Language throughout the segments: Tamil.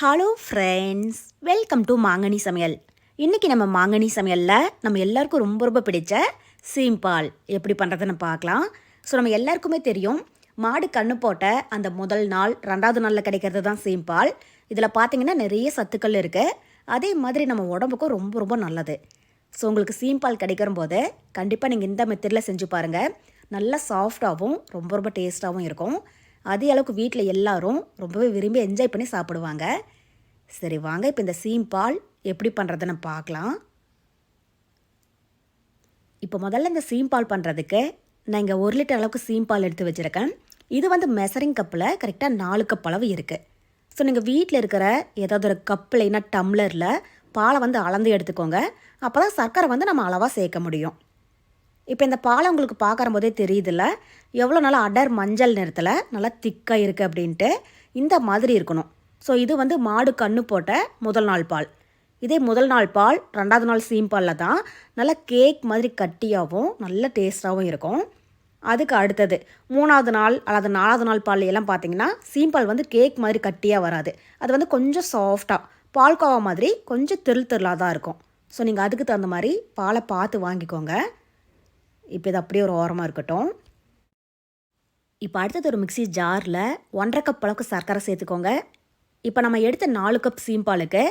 ஹலோ ஃப்ரெண்ட்ஸ் வெல்கம் டு மாங்கனி சமையல் இன்றைக்கி நம்ம மாங்கனி சமையலில் நம்ம எல்லாருக்கும் ரொம்ப ரொம்ப பிடிச்ச சீம்பால் எப்படி பண்ணுறதுன்னு பார்க்கலாம். ஸோ நம்ம எல்லாருக்குமே தெரியும் மாடு கண்ணு போட்ட அந்த முதல் நாள் ரெண்டாவது நாளில் கிடைக்கிறது தான் சீம்பால் இதில் பார்த்தீங்கன்னா நிறைய சத்துக்கள் இருக்குது அதே மாதிரி நம்ம உடம்புக்கும் ரொம்ப ரொம்ப நல்லது. ஸோ உங்களுக்கு சீம்பால் கிடைக்கிற போது கண்டிப்பாக நீங்கள் இந்த மெத்தடில் செஞ்சு பாருங்கள் நல்லா சாஃப்டாகவும் ரொம்ப ரொம்ப டேஸ்ட்டாகவும் இருக்கும். அதே அளவுக்கு வீட்டில் எல்லாரும் ரொம்பவே விரும்பி என்ஜாய் பண்ணி சாப்பிடுவாங்க. சரி வாங்க. இப்போ இந்த சீம்பால் எப்படி பண்ணுறதுன்னு பார்க்கலாம். இப்போ முதல்ல இந்த சீம்பால் பண்ணுறதுக்கு நான் இங்கே ஒரு லிட்டர் அளவுக்கு சீம்பால் எடுத்து வச்சுருக்கேன். இது வந்து மெசரிங் கப்பில் கரெக்டாக நாலு கப் அளவு இருக்குது ஸோ நீங்கள் வீட்டில் இருக்கிற ஏதாவது ஒரு கப் இல்லைன்னா டம்ளரில் பாலை வந்து அளந்து எடுத்துக்கோங்க. அப்போ தான் சர்க்கரை வந்து நம்ம அளவாக சேர்க்க முடியும். இப்போ இந்த பாலை உங்களுக்கு பார்க்குற போதே தெரியுதுல்ல? எவ்வளோ நல்லா அடர் மஞ்சள் நிறத்தில் நல்லா திக்காக இருக்குது அப்படின்ட்டு இந்த மாதிரி இருக்கணும். ஸோ இது வந்து மாடு கண்ணு போட்ட முதல் நாள் பால். இதே முதல் நாள் பால் ரெண்டாவது நாள் சீம்பாலில் தான் நல்லா கேக் மாதிரி கட்டியாகவும் நல்ல டேஸ்ட்டாகவும் இருக்கும். அதுக்கு அடுத்தது மூணாவது நாள் அல்லது நாலாவது நாள் பால் எல்லாம் பார்த்தீங்கன்னா சீம்பால் வந்து கேக் மாதிரி கட்டியாக வராது. அது வந்து கொஞ்சம் சாஃப்டாக பால்கோவா மாதிரி கொஞ்சம் திரு திருளாக தான் இருக்கும். ஸோ நீங்கள் அதுக்கு தகுந்த மாதிரி பாலை பார்த்து வாங்கிக்கோங்க. இப்போ இது அப்படியே ஒரு ஓரமாக இருக்கட்டும். இப்போ அடுத்தது ஒரு மிக்ஸி ஜாரில் ஒன்றரை கப் அளவுக்கு சர்க்கரை சேர்த்துக்கோங்க. இப்போ நம்ம எடுத்த நாலு கப் சீம்பாலுக்கு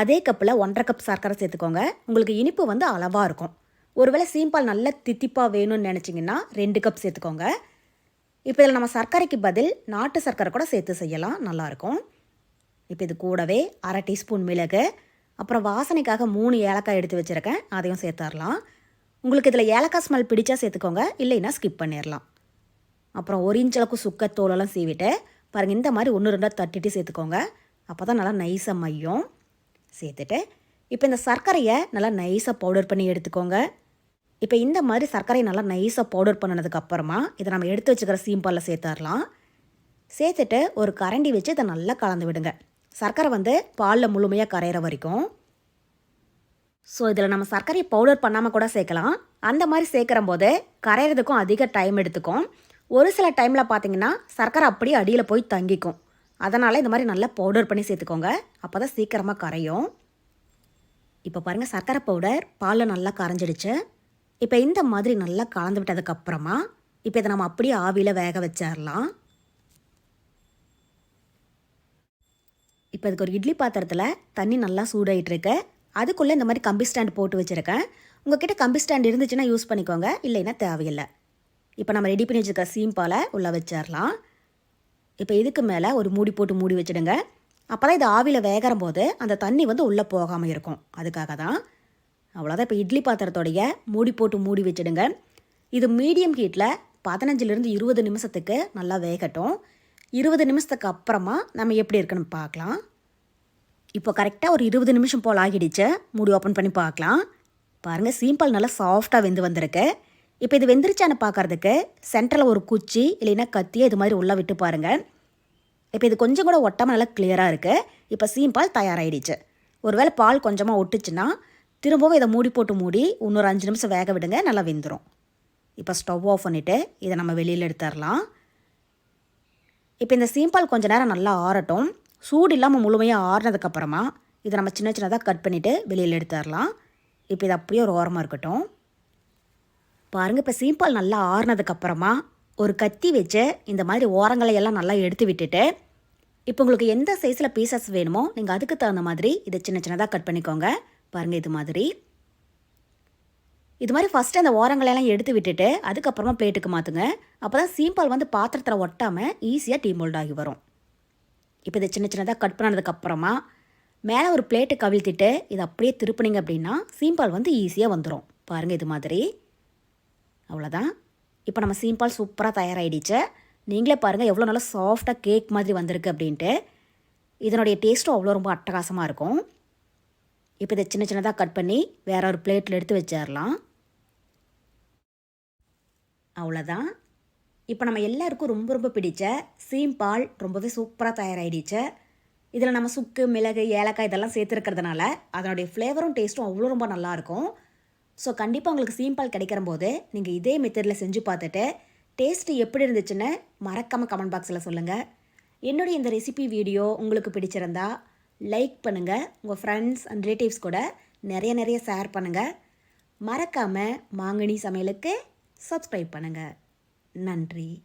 அதே கப்பில் ஒன்றரை கப் சர்க்கரை சேர்த்துக்கோங்க. உங்களுக்கு இனிப்பு வந்து அளவாக இருக்கும். ஒருவேளை சீம்பால் நல்ல தித்திப்பாக வேணும்னு நினச்சிங்கன்னா ரெண்டு கப் சேர்த்துக்கோங்க. இப்போ இதில் நம்ம சர்க்கரைக்கு பதில் நாட்டு சர்க்கரை கூட சேர்த்து செய்யலாம். நல்லாயிருக்கும் இப்போ இது கூடவே அரை டீஸ்பூன் மிளகு. அப்புறம் வாசனைக்காக மூணு ஏலக்காய் எடுத்து வச்சுருக்கேன். அதையும் சேர்த்துடலாம் உங்களுக்கு இதில் ஏலக்காய் ஸ்மெல் பிடிச்சா சேர்த்துக்கோங்க. இல்லைன்னா ஸ்கிப் பண்ணிடலாம் அப்புறம் ஒரு இன்ச் அளவுக்கு சுக்க தோலெல்லாம் சீவிட்டு பாருங்கள் இந்த மாதிரி ஒன்று ரெண்டாக தட்டிட்டு சேர்த்துக்கோங்க. அப்போ தான் நல்லா நைஸாக மையம். சேர்த்துட்டு இப்போ இந்த சர்க்கரையை நல்லா நைஸாக பவுடர் பண்ணி எடுத்துக்கோங்க. இப்போ இந்த மாதிரி சர்க்கரையை நல்லா நைஸாக பவுடர் பண்ணினதுக்கப்புறமா இதை நம்ம எடுத்து வச்சுக்கிற சீம்பாலில் சேர்த்துடலாம் சேர்த்துட்டு ஒரு கரண்டி வச்சு இதை நல்லா கலந்து விடுங்க. சர்க்கரை வந்து பாலில் முழுமையாக கரையிற வரைக்கும். ஸோ இதில் நம்ம சர்க்கரையை பவுடர் பண்ணாமல் கூட சேர்க்கலாம். அந்த மாதிரி சேர்க்குற போது கரையிறதுக்கும் அதிக டைம் எடுத்துக்கும். ஒரு சில டைமில் பார்த்தீங்கன்னா சர்க்கரை அப்படியே அடியில் போய் தங்கிக்கும். அதனால் இந்த மாதிரி நல்லா பவுடர் பண்ணி சேர்த்துக்கோங்க. அப்போ தான் சீக்கிரமாக கரையும். இப்போ பாருங்கள் சர்க்கரை பவுடர் பாலில் நல்லா கரைஞ்சிடுச்சு. இப்போ இந்த மாதிரி நல்லா கலந்து விட்டதுக்கப்புறமா இப்போ இதை நம்ம அப்படியே ஆவியில் வேக வச்சிடலாம் இப்போ இதுக்கு ஒரு இட்லி பாத்திரத்தில் தண்ணி நல்லா சூடாயிட்டு இருக்கு அதுக்குள்ளே இந்த மாதிரி கம்பி ஸ்டாண்ட் போட்டு வச்சுருக்கேன். உங்ககிட்ட கம்பி ஸ்டாண்ட் இருந்துச்சுன்னா யூஸ் பண்ணிக்கோங்க. இல்லைன்னா தேவையில்லை. இப்போ நம்ம ரெடி பண்ணி வச்சுருக்க சீம்பாலை உள்ளே வச்சிடலாம். இப்போ இதுக்கு மேலே ஒரு மூடி போட்டு மூடி வச்சிடுங்க. அப்போ தான் இது ஆவியில் வேகிற போது அந்த தண்ணி வந்து உள்ளே போகாமல் இருக்கும். அதுக்காக தான். அவ்வளோதான். இப்போ இட்லி பாத்திரத்தோடைய மூடி போட்டு மூடி வச்சிடுங்க. இது மீடியம் ஹீட்டில் பதினஞ்சுலேருந்து இருபது நிமிஷத்துக்கு நல்லா வேகட்டும். இருபது நிமிஷத்துக்கு அப்புறமா நம்ம எப்படி இருக்குன்னு பார்க்கலாம். இப்போ கரெக்டாக ஒரு இருபது நிமிஷம் போல் ஆகிடுச்சு. மூடி ஓப்பன் பண்ணி பார்க்கலாம். பாருங்கள் சீம்பால் நல்லா சாஃப்டாக வெந்து வந்திருக்கு. இப்போ இது வெந்துருச்சான்னு பார்க்கறதுக்கு சென்டரில் ஒரு குச்சி இல்லைன்னா கத்தியை இது மாதிரி உள்ளே விட்டு பாருங்கள் இப்போ இது கொஞ்சம் கூட ஒட்டாமல் நல்லா கிளியராக இருக்குது இப்போ சீம்பால் தயாராகிடுச்சு ஒருவேளை பால் கொஞ்சமாக ஒட்டுச்சுன்னா திரும்பவும் இதை மூடி போட்டு மூடி இன்னொரு அஞ்சு நிமிஷம் வேக விடுங்க நல்லா வெந்துடும் இப்போ ஸ்டவ் ஆஃப் பண்ணிவிட்டு இதை நம்ம வெளியில் எடுத்துடலாம். இப்போ இந்த சீம்பால் கொஞ்சம் நேரம் நல்லா ஆறட்டும். சூடு இல்லாமல் முழுமையாக ஆறுனதுக்கப்புறமா இதை நம்ம சின்ன சின்னதாக கட் பண்ணிவிட்டு வெளியில் எடுத்துடலாம் இப்போ இது அப்படியே ஒரு ஓரமாக இருக்கட்டும். பாருங்கள் இப்போ சீம்பால் நல்லா ஆறுனதுக்கப்புறமா ஒரு கத்தி வச்சு இந்த மாதிரி ஓரங்களை எல்லாம் நல்லா எடுத்து விட்டுட்டு இப்போ உங்களுக்கு எந்த சைஸில் பீசஸ் வேணுமோ நீங்கள் அதுக்கு தகுந்த மாதிரி இதை சின்ன சின்னதாக கட் பண்ணிக்கோங்க. பாருங்கள் இது மாதிரி. இது மாதிரி ஃபஸ்ட்டு அந்த ஓரங்களெல்லாம் எடுத்து விட்டுட்டு அதுக்கப்புறமா பிளேட்டுக்கு மாற்றுங்க அப்போ தான் சீம்பால் வந்து பாத்திரத்தில் ஒட்டாமல் ஈஸியாக டீ மோல்ட் ஆகி வரும். இப்போ இதை சின்ன சின்னதாக கட் பண்ணதுக்கப்புறமா மேலே ஒரு பிளேட்டு கவிழ்த்திட்டு இதை அப்படியே திருப்பினீங்க அப்படின்னா சீம்பால் வந்து ஈஸியாக வந்துடும். பாருங்கள் இது மாதிரி. அவ்வளோதான். இப்போ நம்ம சீம்பால் சூப்பராக தயாராகிடுச்சு நீங்களே பாருங்கள் எவ்வளோ நல்லா சாஃப்டாக கேக் மாதிரி வந்திருக்கு அப்படின்ட்டு. இதனுடைய டேஸ்ட்டும் அவ்வளோ ரொம்ப அட்டகாசமாக இருக்கும். இப்போ இதை சின்ன சின்னதாக கட் பண்ணி வேற ஒரு பிளேட்டில் எடுத்து வச்சிடலாம். அவ்வளோதான். இப்போ நம்ம எல்லாருக்கும் ரொம்ப ரொம்ப பிடிச்ச சீம்பால் ரொம்பவே சூப்பராக தயாராகிடுச்சு இதில் நம்ம சுக்கு மிளகு ஏலக்காய் இதெல்லாம் சேர்த்துருக்கிறதுனால அதனுடைய ஃப்ளேவரும் டேஸ்ட்டும் அவ்வளோ ரொம்ப நல்லாயிருக்கும் ஸோ கண்டிப்பாக உங்களுக்கு சீம்பால் கிடைக்கிற போது நீங்கள் இதே மெத்தடில் செஞ்சு பார்த்துட்டு டேஸ்ட்டு எப்படி இருந்துச்சுன்னு மறக்காமல் கமெண்ட் பாக்ஸில் சொல்லுங்கள் என்னுடைய இந்த ரெசிபி வீடியோ உங்களுக்கு பிடிச்சிருந்தா லைக் பண்ணுங்கள் உங்கள் ஃப்ரெண்ட்ஸ் அண்ட் ரிலேட்டிவ்ஸ் கூட நிறைய நிறைய ஷேர் பண்ணுங்கள் மறக்காமல் மாங்கனி சமையலுக்கு சப்ஸ்கிரைப் பண்ணுங்கள் நன்றி.